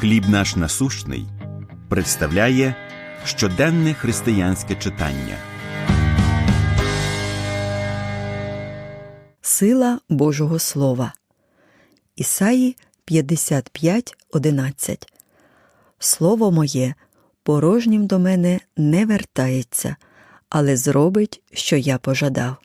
Хліб наш насущний представляє щоденне християнське читання. Сила Божого Слова. Ісаї 55.11 Слово моє порожнім до мене не вертається, але зробить, що я пожадав.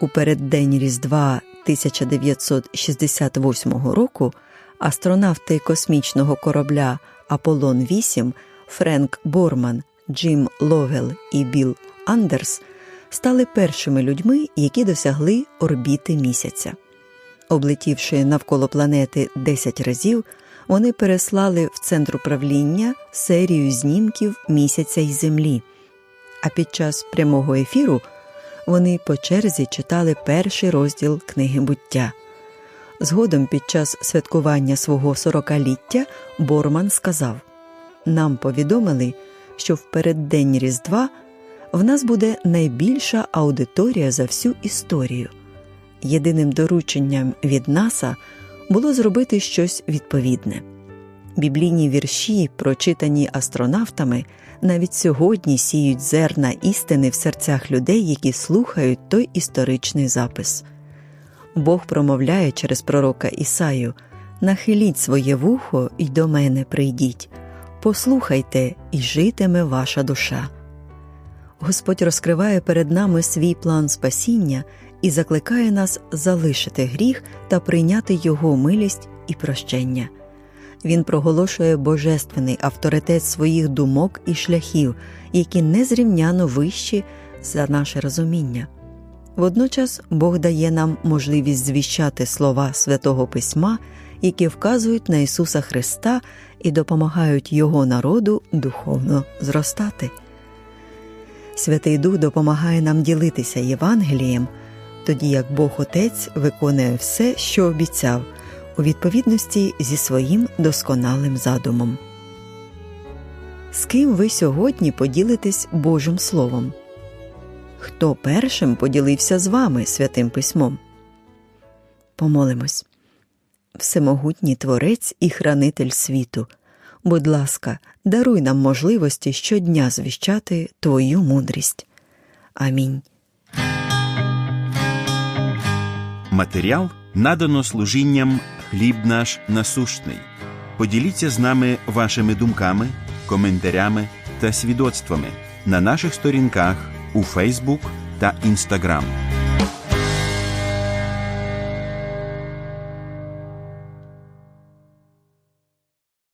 У переддень Різдва 1968 року астронавти космічного корабля Аполлон 8 Френк Борман, Джим Ловел і Білл Андерс стали першими людьми, які досягли орбіти місяця. Облетівши навколо планети 10 разів, вони переслали в центр управління серію знімків місяця і землі. А під час прямого ефіру вони по черзі читали перший розділ книги буття. Згодом під час святкування свого сорокаліття Борман сказав: Нам повідомили, що в переддень Різдва в нас буде найбільша аудиторія за всю історію. Єдиним дорученням від НАСА було зробити щось відповідне. Біблійні вірші, прочитані астронавтами, навіть сьогодні сіють зерна істини в серцях людей, які слухають той історичний запис. Бог промовляє через пророка Ісаю Нахиліть своє вухо і до мене прийдіть, послухайте, і житиме ваша душа. Господь розкриває перед нами свій план спасіння і закликає нас залишити гріх та прийняти Його милість і прощення. Він проголошує божественний авторитет своїх думок і шляхів, які незрівняно вищі за наше розуміння. Водночас Бог дає нам можливість звіщати слова святого Письма, які вказують на Ісуса Христа і допомагають Його народу духовно зростати. Святий Дух допомагає нам ділитися Євангелієм, тоді як Бог Отець виконує все, що обіцяв, у відповідності зі своїм досконалим задумом. З ким ви сьогодні поділитесь Божим Словом? Хто першим поділився з вами святим письмом? Помолимось. Всемогутній Творець і хранитель світу. Будь ласка, даруй нам можливості щодня звіщати Твою мудрість. Амінь. Матеріал надано служінням Хліб наш насущний. Поділіться з нами вашими думками, коментарями та свідоцтвами на наших сторінках у Фейсбук та Інстаграм.